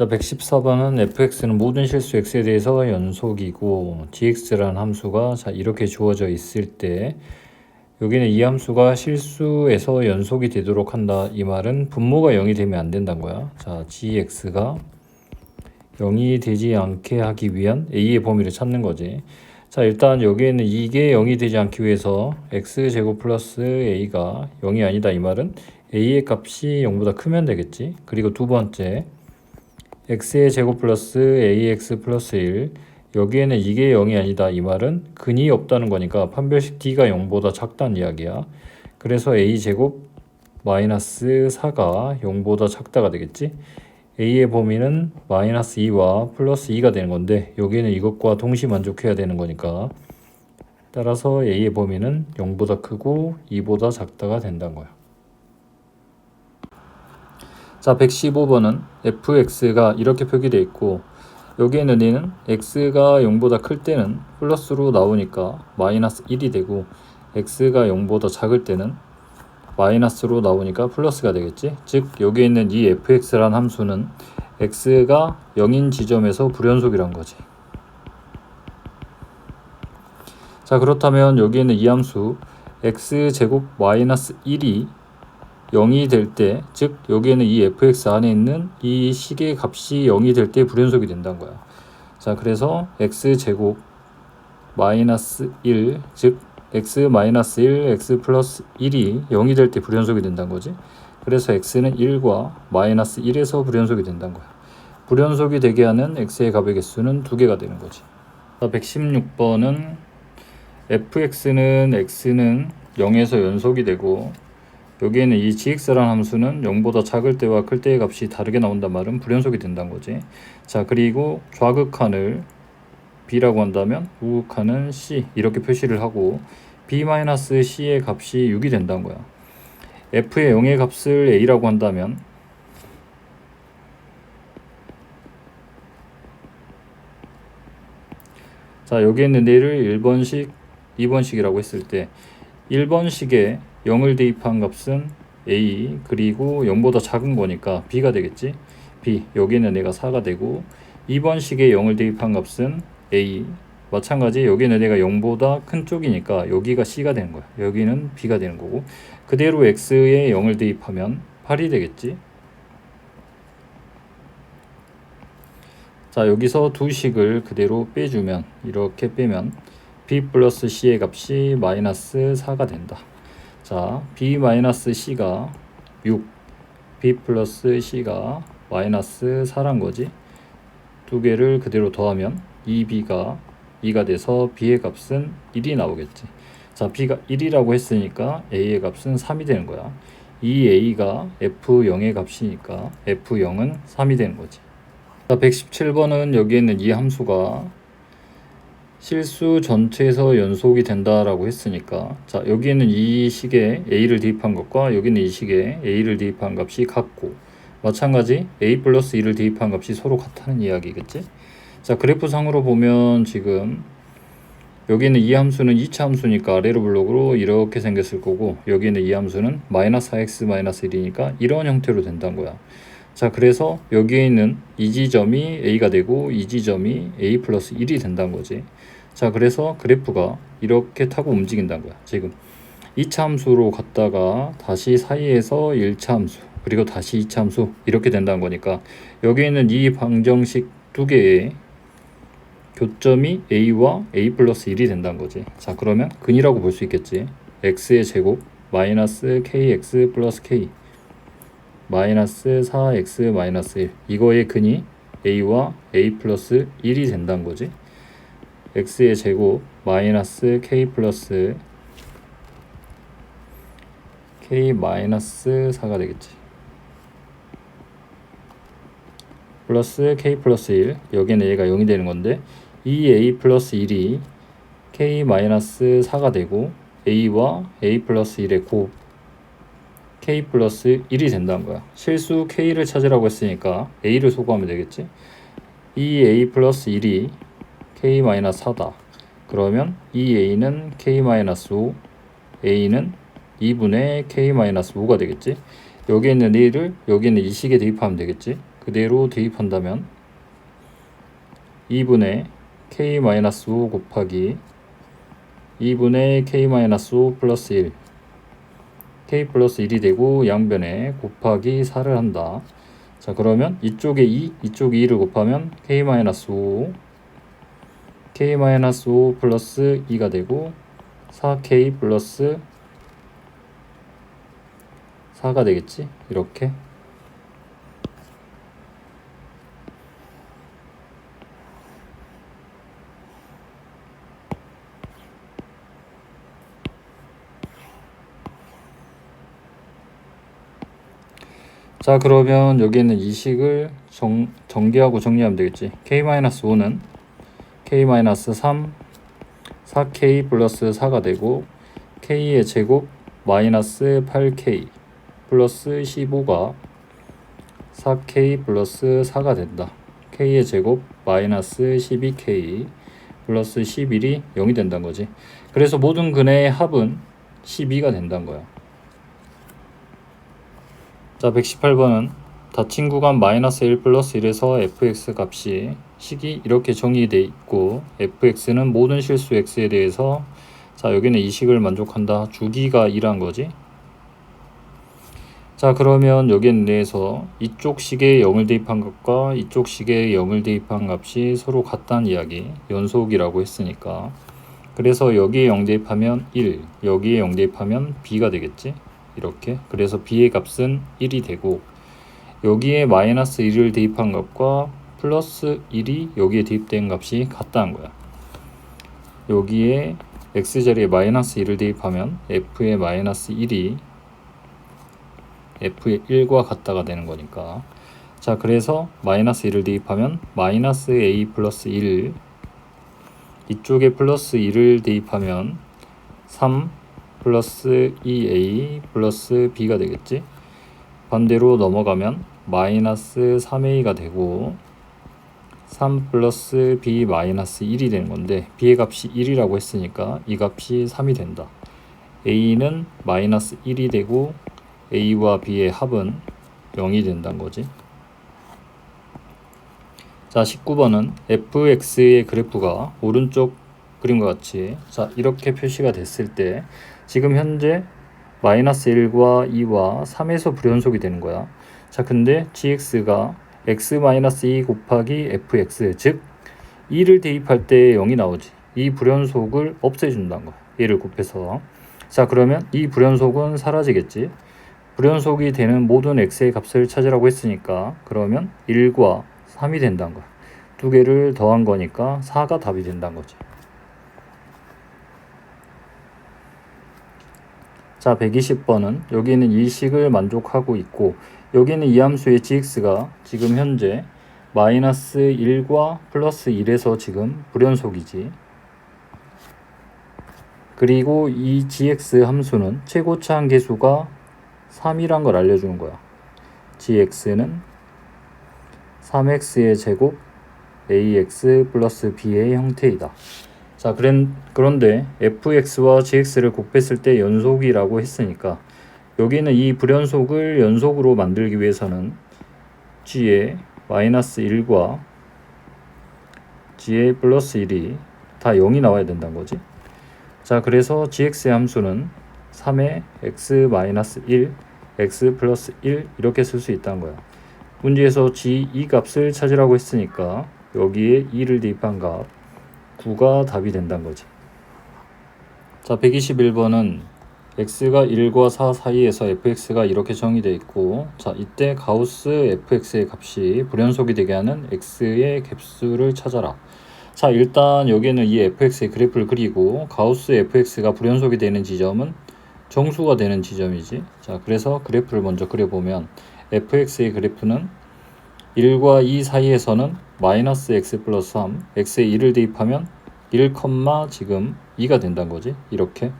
자, 114번은 fx는 모든 실수 x에 대해서 연속이고 gx라는 함수가 자, 이렇게 주어져 있을 때 여기는 이 함수가 실수에서 연속이 되도록 한다. 이 말은 분모가 0이 되면 안 된다는 거야. 자, gx가 0이 되지 않게 하기 위한 a의 범위를 찾는 거지. 자, 일단 여기에는 이게 0이 되지 않기 위해서 x제곱 플러스 a가 0이 아니다. 이 말은 a의 값이 0보다 크면 되겠지. 그리고 두 번째 x의 제곱 플러스 ax 플러스 1 여기에는 이게 0이 아니다. 이 말은 근이 없다는 거니까 판별식 d가 0보다 작다는 이야기야. 그래서 a 제곱 마이너스 4가 0보다 작다가 되겠지? a의 범위는 마이너스 2와 플러스 2가 되는 건데 여기에는 이것과 동시 만족해야 되는 거니까. 따라서 a의 범위는 0보다 크고 2보다 작다가 된다는 거야 자, 115번은 fx가 이렇게 표기되어 있고 여기에는 얘는 x가 0보다 클 때는 플러스로 나오니까 마이너스 1이 되고 x가 0보다 작을 때는 마이너스로 나오니까 플러스가 되겠지. 즉 여기에 있는 이 fx란 함수는 x가 0인 지점에서 불연속이란 거지. 자 그렇다면 여기에는 이 함수 x제곱 마이너스 1이 0이 될 때, 즉 여기에는 이 fx 안에 있는 이 식의 값이 0이 될 때 불연속이 된다는 거야. 자, 그래서 x 제곱 마이너스 1, 즉 x 마이너스 1, x 플러스 1이 0이 될 때 불연속이 된다는 거지. 그래서 x는 1과 마이너스 1에서 불연속이 된다는 거야. 불연속이 되게 하는 x의 값의 개수는 두 개가 되는 거지. 자, 116번은 fx는 x는 0에서 연속이 되고 여기에는 이 gx라는 함수는 0보다 작을 때와 클 때의 값이 다르게 나온단 말은 불연속이 된다는 거지. 자, 그리고 좌극한을 b라고 한다면 우극한은 c 이렇게 표시를 하고 b-c의 값이 6이 된다는 거야. f의 0의 값을 a라고 한다면 자, 여기 있는 얘를 1번식, 2번식이라고 했을 때 1번식에 0을 대입한 값은 a 그리고 0보다 작은 거니까 b가 되겠지? B 여기는 내가 4가 되고 2번 식에 0을 대입한 값은 a. 마찬가지 여기는 내가 0보다 큰 쪽이니까 여기가 c가 되는 거야. 여기는 b가 되는 거고 그대로 x에 0을 대입하면 8이 되겠지? 자 여기서 두 식을 그대로 빼주면 이렇게 빼면 b 플러스 c의 값이 마이너스 4가 된다 자, b-c가 6, b 플러스 c가 마이너스 4란 거지. 두 개를 그대로 더하면 2b가 2가 돼서 b의 값은 1이 나오겠지. 자, b가 1이라고 했으니까 a의 값은 3이 되는 거야. 이 a가 f0의 값이니까 f0은 3이 되는 거지. 자, 117번은 여기에 있는 이 함수가 실수 전체에서 연속이 된다라고 했으니까. 자 여기에는 이 식에 a를 대입한 것과 여기는 이 식에 a를 대입한 값이 같고 마찬가지 a 플러스 2를 대입한 값이 서로 같다는 이야기겠지? 자 그래프상으로 보면 지금 여기는 이 함수는 2차 함수니까 아래로 블록으로 이렇게 생겼을 거고 여기는 이 함수는 마이너스 4x 마이너스 1이니까 이런 형태로 된다는 거야. 자 그래서 여기에 있는 이 지점이 a가 되고 이 지점이 a 플러스 1이 된다는 거지 자, 그래서 그래프가 이렇게 타고 움직인다는 거야. 지금 2차 함수로 갔다가 다시 사이에서 1차 함수, 그리고 다시 2차 함수 이렇게 된다는 거니까 여기 있는 이 방정식 두 개의 교점이 a와 a 플러스 1이 된다는 거지. 자, 그러면 근이라고 볼 수 있겠지. x의 제곱 마이너스 kx 플러스 k 마이너스 4x 마이너스 1 이거의 근이 a와 a 플러스 1이 된다는 거지. X의 제곱 마이너스 k 플러스 k 마이너스 4가 되겠지. 플러스 k 플러스 1 여기는 얘가 0이 되는 건데 이 a 플러스 1이 k 마이너스 4가 되고 a와 a 플러스 1의 곱 k 플러스 1이 된다는 거야. 실수 k를 찾으라고 했으니까 a를 소구하면 되겠지. 이 a 플러스 1이 k-4다. 그러면 이 a는 k-5, a는 2분의 k-5가 되겠지. 여기 있는 1을 여기 있는 이 식에 대입하면 되겠지. 그대로 대입한다면 2분의 k-5 곱하기 2분의 k-5 플러스 1 k 플러스 1이 되고 양변에 곱하기 4를 한다. 자 그러면 이쪽에 2, 이쪽에 2를 곱하면 k-5 k-5 플러스 2가 되고 4k 플러스 4가 되겠지? 이렇게 자 그러면 여기는 이 식을 정, 전개하고 정리하면 되겠지 k-5는 k-3 4k 플러스 4가 되고 k의 제곱 마이너스 8k 플러스 15가 4k 플러스 4가 된다. K의 제곱 마이너스 12k 플러스 11이 0이 된다는 거지. 그래서 모든 근의 합은 12가 된다는 거야. 자 118번은 닫힌 구간 마이너스 1 플러스 1에서 fx 값이 식이 이렇게 정의되어 있고 fx는 모든 실수 x에 대해서 자 여기는 이 식을 만족한다. 주기가 2란 거지. 자 그러면 여기에 대해서 이쪽 식에 0을 대입한 값과 이쪽 식에 0을 대입한 값이 서로 같다는 이야기 연속이라고 했으니까. 그래서 여기에 0 대입하면 1 여기에 0 대입하면 b가 되겠지? 이렇게. 그래서 b의 값은 1이 되고 여기에 마이너스 1을 대입한 값과 플러스 1이 여기에 대입된 값이 같다는 거야. 여기에 x자리에 마이너스 1을 대입하면 f의 마이너스 1이 f의 1과 같다가 되는 거니까. 자 그래서 마이너스 1을 대입하면 마이너스 a 플러스 1 이쪽에 플러스 1을 대입하면 3 플러스 2a 플러스 b가 되겠지? 반대로 넘어가면 마이너스 3a가 되고 3 플러스 b 마이너스 1이 되는 건데 b의 값이 1이라고 했으니까 이 값이 3이 된다. A는 마이너스 1이 되고 a와 b의 합은 0이 된다는 거지. 자 19번은 fx의 그래프가 오른쪽 그림과 같이 자 이렇게 표시가 됐을 때 지금 현재 마이너스 1과 2와 3에서 불연속이 되는 거야. 자 근데 gx가 x 마이너스 2 곱하기 fx 즉 2를 대입할 때 0이 나오지. 이 불연속을 없애준다는 거야 얘를 곱해서. 자 그러면 이 불연속은 사라지겠지. 불연속이 되는 모든 x의 값을 찾으라고 했으니까 그러면 1과 3이 된다는 거야. 두 개를 더한 거니까 4가 답이 된다는 거지. 자 120번은 여기는 이 식을 만족하고 있고 여기는 이 함수의 gx가 지금 현재 마이너스 1과 플러스 1에서 지금 불연속이지. 그리고 이 gx 함수는 최고차항 계수가 3이란 걸 알려주는 거야. gx는 3x의 제곱 ax 플러스 b의 형태이다. 자, 그런데 fx와 gx를 곱했을 때 연속이라고 했으니까 여기는 이 불연속을 연속으로 만들기 위해서는 g의 마이너스 1과 g의 플러스 1이 다 0이 나와야 된다는 거지. 자, 그래서 gx의 함수는 3의 x 마이너스 1, x 플러스 1 이렇게 쓸 수 있다는 거야. 문제에서 g 이 값을 찾으라고 했으니까 여기에 2를 대입한 값 9가 답이 된다는 거지. 자, 121번은 x가 1과 4 사이에서 fx가 이렇게 정의되어 있고 자, 이때 가우스 fx의 값이 불연속이 되게 하는 x의 갭수를 찾아라. 자, 일단 여기는 이 fx의 그래프를 그리고 가우스 fx가 불연속이 되는 지점은 정수가 되는 지점이지. 자, 그래서 그래프를 먼저 그려보면 fx의 그래프는 1과 2 사이에서는 마이너스 x 플러스 3, x에 2를 대입하면 1, 지금 2가 된다는 거지. 이렇게.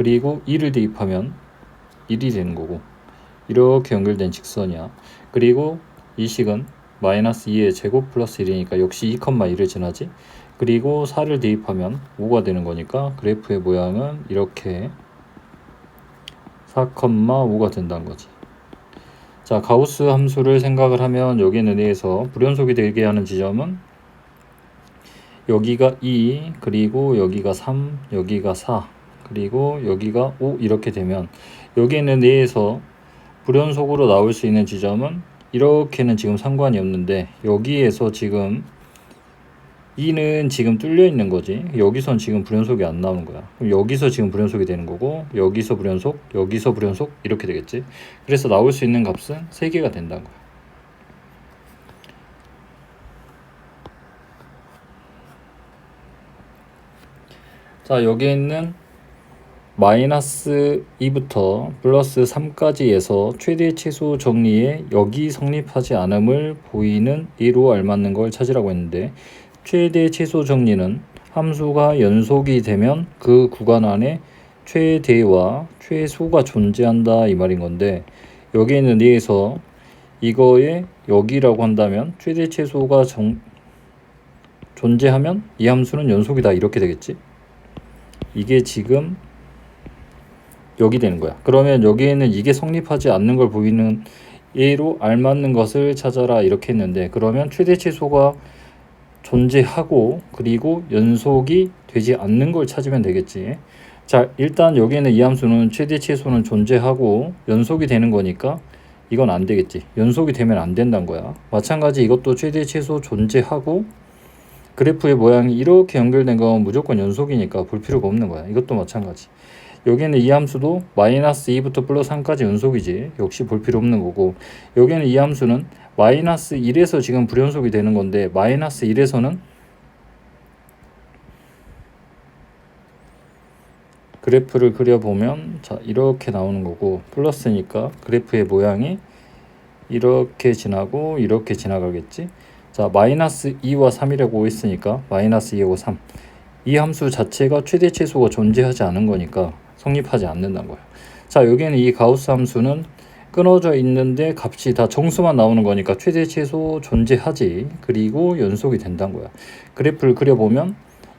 그리고 2를 대입하면 1이 되는 거고. 이렇게 연결된 직선이야. 그리고 이 식은 마이너스 2의 제곱 플러스 1이니까 역시 2, 2를 지나지. 그리고 4를 대입하면 5가 되는 거니까 그래프의 모양은 이렇게 4, 5가 된다는 거지. 자, 가우스 함수를 생각을 하면 여기는 의해서 불연속이 되게 하는 지점은 여기가 2, 그리고 여기가 3, 여기가 4, 그리고 여기가 5 이렇게 되면 여기는 의해서 불연속으로 나올 수 있는 지점은 이렇게는 지금 상관이 없는데 여기에서 지금 2는 지금 뚫려 있는 거지. 여기선 지금 불연속이 안 나오는 거야. 그럼 여기서 지금 불연속이 되는 거고, 여기서 불연속, 여기서 불연속 이렇게 되겠지. 그래서 나올 수 있는 값은 3개가 된다는 거야. 자, 여기 있는 마이너스 2부터 플러스 3까지에서 최대 최소 정리에 여기 성립하지 않음을 보이는 A로 알맞는 걸 찾으라고 했는데 최대 최소 정리는 함수가 연속이 되면 그 구간 안에 최대와 최소가 존재한다 이 말인 건데 여기에는 의해서 이거에 여기라고 한다면 최대 최소가 정, 존재하면 이 함수는 연속이다. 이렇게 되겠지? 이게 지금 여기 되는 거야 그러면 여기에는 이게 성립하지 않는 걸 보이는 A로 알맞는 것을 찾아라 이렇게 했는데 그러면 최대 최소가 존재하고 그리고 연속이 되지 않는 걸 찾으면 되겠지. 자, 일단 여기에는 이 함수는 최대 최소는 존재하고 연속이 되는 거니까 이건 안 되겠지. 연속이 되면 안 된다는 거야. 마찬가지 이것도 최대 최소 존재하고 그래프의 모양이 이렇게 연결된 건 무조건 연속이니까 볼 필요가 없는 거야. 이것도 마찬가지. 여기는 이 함수도 마이너스 2부터 플러스 3까지 연속이지. 역시 볼 필요 없는 거고 여기는 이 함수는 마이너스 1에서 지금 불연속이 되는 건데 마이너스 1에서는 그래프를 그려보면 자 이렇게 나오는 거고 플러스니까 그래프의 모양이 이렇게 지나고 이렇게 지나가겠지 자 마이너스 2와 3이라고 했으니까 마이너스 2하고 3이 함수 자체가 최대 최소가 존재하지 않은 거니까 성립하지 않는다는 거예요. 자 여기는 이 가우스 함수는 끊어져 있는데 값이 다 정수만 나오는 거니까 최대 최소 존재하지 그리고 연속이 된다는 거야. 그래프를 그려보면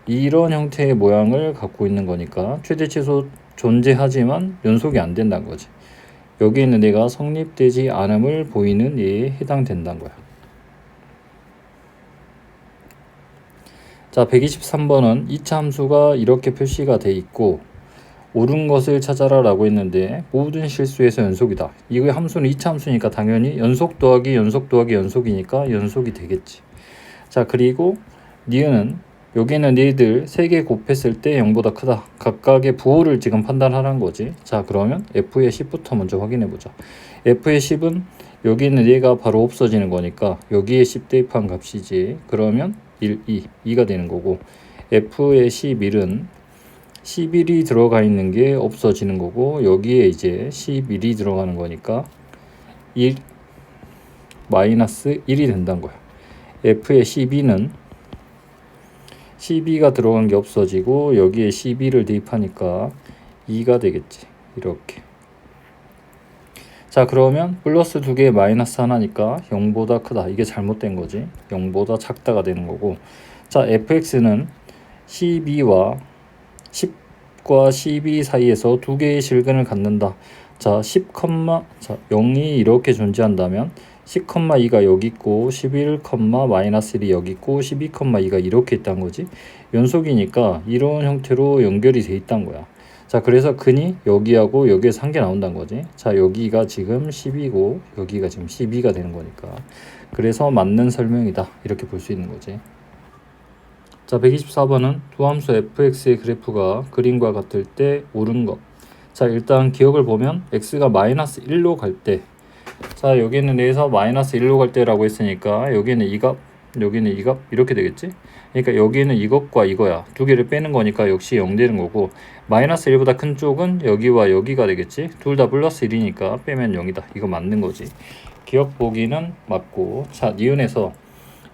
이런 형태의 모양을 갖고 있는 거니까 최대 최소 존재하지만 연속이 안 된다는 거지. 여기 있는 애가 성립되지 않음을 보이는 예에 해당된다는 거야. 자 123번은 2차 함수가 이렇게 표시가 돼 있고 옳은 것을 찾아라 라고 했는데 모든 실수에서 연속이다. 이거 함수는 2차 함수니까 당연히 연속 더하기 연속 더하기 연속이니까 연속이 되겠지. 자 그리고 니은은 여기는 니들 3개 곱했을 때 0보다 크다. 각각의 부호를 지금 판단하라는 거지. 자 그러면 f의 10부터 먼저 확인해 보자. f의 10은 여기 있는 얘가 바로 없어지는 거니까 여기에 10 대입한 값이지. 그러면 1, 2, 2가 되는 거고 f의 11은 11이 들어가 있는 게 없어지는 거고 여기에 이제 11이 들어가는 거니까 1 마이너스 1이 된다는 거야. F의 12는 12가 들어간 게 없어지고 여기에 12를 대입하니까 2가 되겠지. 이렇게. 자 그러면 플러스 두개 마이너스 하나니까 0보다 크다. 이게 잘못된 거지. 0보다 작다가 되는 거고 자 fx는 12와 10과 12 사이에서 두 개의 실근을 갖는다. 자, 10, 자, 0이 이렇게 존재한다면 10,2가 여기 있고 11, 마이너스 1이 여기 있고 12,2가 이렇게 있다는 거지. 연속이니까 이런 형태로 연결이 돼 있다는 거야. 자, 그래서 근이 여기하고 여기에서 한 개 나온다는 거지. 자, 여기가 지금 10이고 여기가 지금 12가 되는 거니까. 그래서 맞는 설명이다. 이렇게 볼 수 있는 거지. 자, 124번은 두 함수 fx의 그래프가 그림과 같을 때 옳은 것. 자, 일단 기억을 보면 x가 마이너스 1로 갈 때. 자, 여기는 내에서 마이너스 1로 갈 때라고 했으니까 여기는 이 값, 여기는 이값 이렇게 되겠지? 그러니까 여기는 이것과 이거야. 두 개를 빼는 거니까 역시 0 되는 거고 마이너스 1보다 큰 쪽은 여기와 여기가 되겠지? 둘 다 플러스 1이니까 빼면 0이다. 이거 맞는 거지. 기억 보기는 맞고 자, 니은에서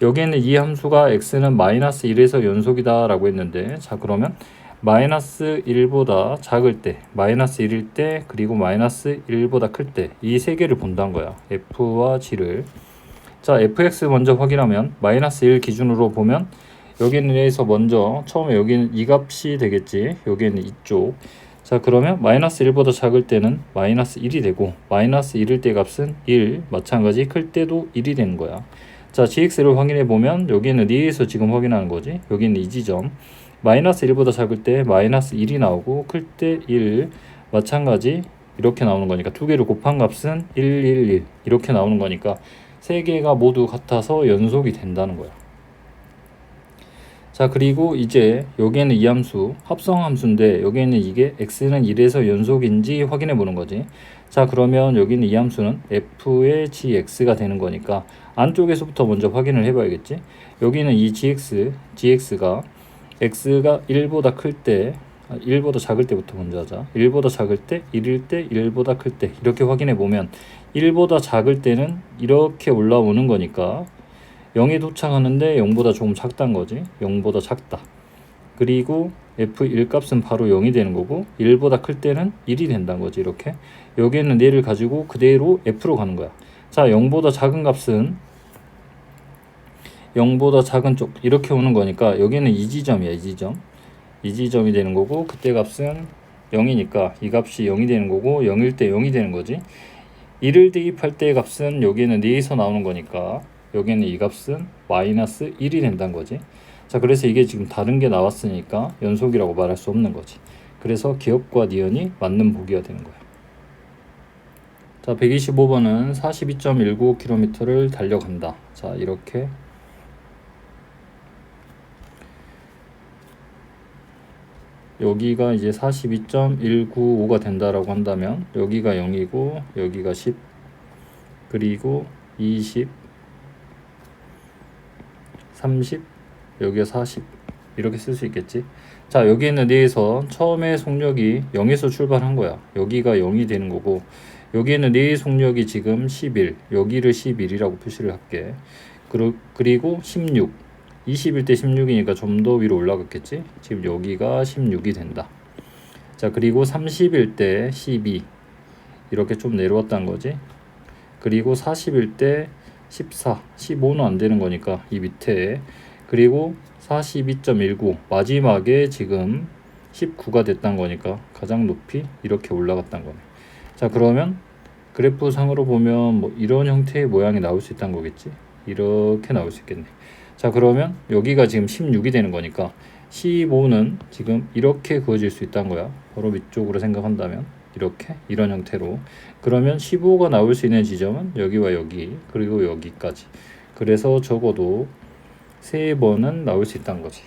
여기에는 이 함수가 x는 마이너스 1에서 연속이다 라고 했는데 자 그러면 마이너스 1보다 작을 때 마이너스 1일 때 그리고 마이너스 1보다 클 때 이 세 개를 본다는 거야. f와 g를. 자 fx 먼저 확인하면 마이너스 1 기준으로 보면 여기는 에서 먼저 처음에 여기는 이 값이 되겠지? 여기는 이쪽. 자 그러면 마이너스 1보다 작을 때는 마이너스 1이 되고 마이너스 1일 때 값은 1 마찬가지 클 때도 1이 되는 거야 자 gx를 확인해 보면 여기는 2에서 지금 확인하는 거지. 여기는 이 지점. 마이너스 1보다 작을 때 마이너스 1이 나오고 클 때 1 마찬가지 이렇게 나오는 거니까 두 개를 곱한 값은 1, 1, 1 이렇게 나오는 거니까 세 개가 모두 같아서 연속이 된다는 거야. 자 그리고 이제 여기에는 이 함수 합성 함수인데 여기에는 이게 x는 1에서 연속인지 확인해 보는 거지. 자 그러면 여기는 이 함수는 f의 gx가 되는 거니까 안쪽에서부터 먼저 확인을 해 봐야겠지 여기는 이 gx gx가 x가 1보다 클 때 1보다 작을 때부터 먼저 하자 1보다 작을 때 1일 때 1보다 클 때 이렇게 확인해 보면 1보다 작을 때는 이렇게 올라오는 거니까 0에 도착하는데 0보다 조금 작다는 거지. 0보다 작다. 그리고 f1 값은 바로 0이 되는 거고 1보다 클 때는 1이 된다는 거지. 이렇게. 여기에는 4를 가지고 그대로 f로 가는 거야. 자, 0보다 작은 값은 0보다 작은 쪽 이렇게 오는 거니까 여기는 이 지점이야. 이 지점. 이 지점이 되는 거고 그때 값은 0이니까 이 값이 0이 되는 거고 0일 때 0이 되는 거지. 1을 대입할 때 값은 여기에는 4에서 나오는 거니까 여기는 이 값은 마이너스 1이 된다는 거지. 자, 그래서 이게 지금 다른 게 나왔으니까 연속이라고 말할 수 없는 거지. 그래서 기억과 니은이 맞는 보기가 되는 거야. 자, 125번은 42.19km를 달려간다. 자, 이렇게 여기가 이제 42.195가 된다라고 한다면 여기가 0이고 여기가 10 그리고 20 30 여기가 40 이렇게 쓸 수 있겠지? 자 여기 있는 내에서 처음에 속력이 0에서 출발한 거야. 여기가 0이 되는 거고 여기에는 내 속력이 지금 11 여기를 11이라고 표시를 할게. 그리고 16 20일 때 16이니까 좀 더 위로 올라갔겠지? 지금 여기가 16이 된다. 자 그리고 30일 때12 이렇게 좀 내려왔다는 거지? 그리고 40일 때 14, 15는 안 되는 거니까 이 밑에. 그리고 42.19 마지막에 지금 19가 됐다는 거니까 가장 높이 이렇게 올라갔다는 거네. 자 그러면 그래프 상으로 보면 뭐 이런 형태의 모양이 나올 수 있다는 거겠지. 이렇게 나올 수 있겠네. 자 그러면 여기가 지금 16이 되는 거니까 15는 지금 이렇게 그어질 수 있다는 거야. 바로 위쪽으로 생각한다면 이렇게 이런 형태로. 그러면 15가 나올 수 있는 지점은 여기와 여기 그리고 여기까지. 그래서 적어도 세 번은 나올 수 있다는 거지